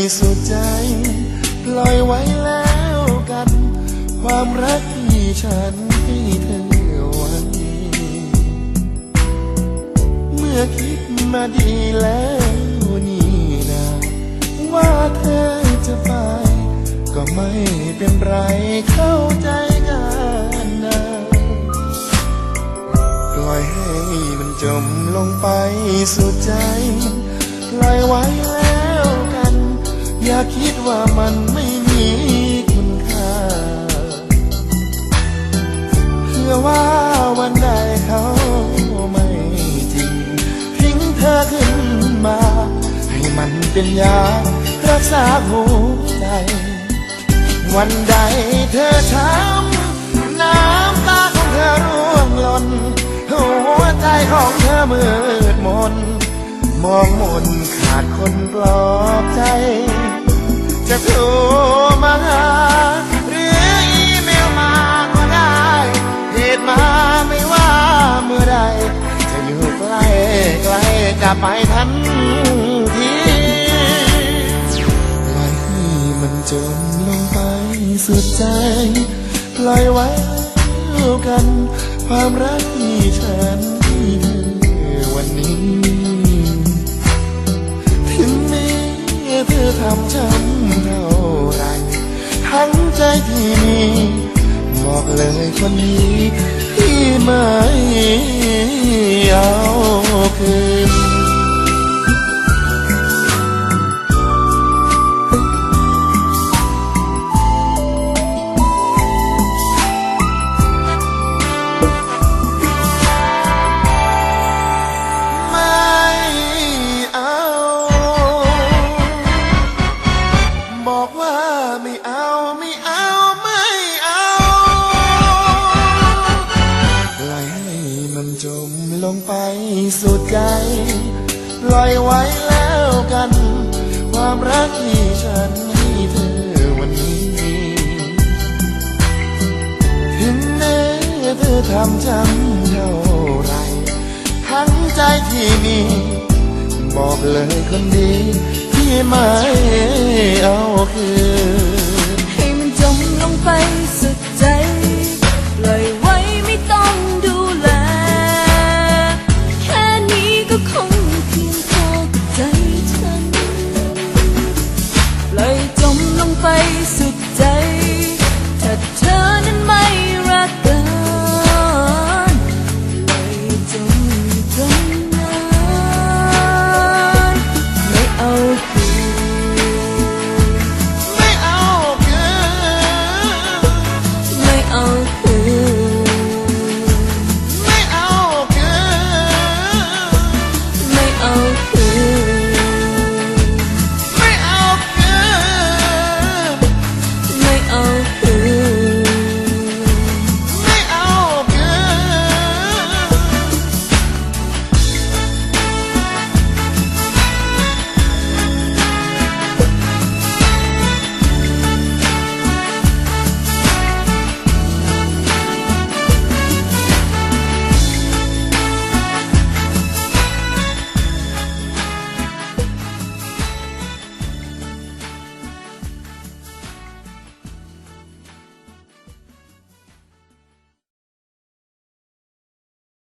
ปสุดใจ ปล่อยไว้แล้วกัน ความรักที่ฉันให้เธอวันเมื่อคิดมาดีแล้วนี่นะว่าเธอจะไป ก็ไม่เป็นไรเข้าใจกันนะปล่อยให้มันจมลงไปสุดใจ ปล่อยไว้ อย่าคิดว่ามันไม่มีคุณค่าเพื่อว่าวันใดเขาไม่จริงทิ้งเธอขึ้นมา ให้มันเป็นยารักษาหัวใจ วันใดเธอช้ำน้ำตาของเธอร่วงหล่นหัวใจของเธอมืดมนมองมนขาดคนปลอบใจ ไปทันทีปล่อยให้มันจมลงไปสุดใจปล่อยไว้กัน ความรักที่ฉันให้เธอวันนี้ ถึงแม้เธอทำช้ำเท่าไร ทั้งใจที่มีบอกเลยคนนี้ที่ไม่เอาคืน งไปสุดใจ ปล่อยไว้แล้วกัน ความรักที่ฉันให้เธอวันนี้ ถึงแม้เธอทำช้ำเท่าไร ทั้งใจที่มี บอกเลยคนดี ที่ไม่เอาคืน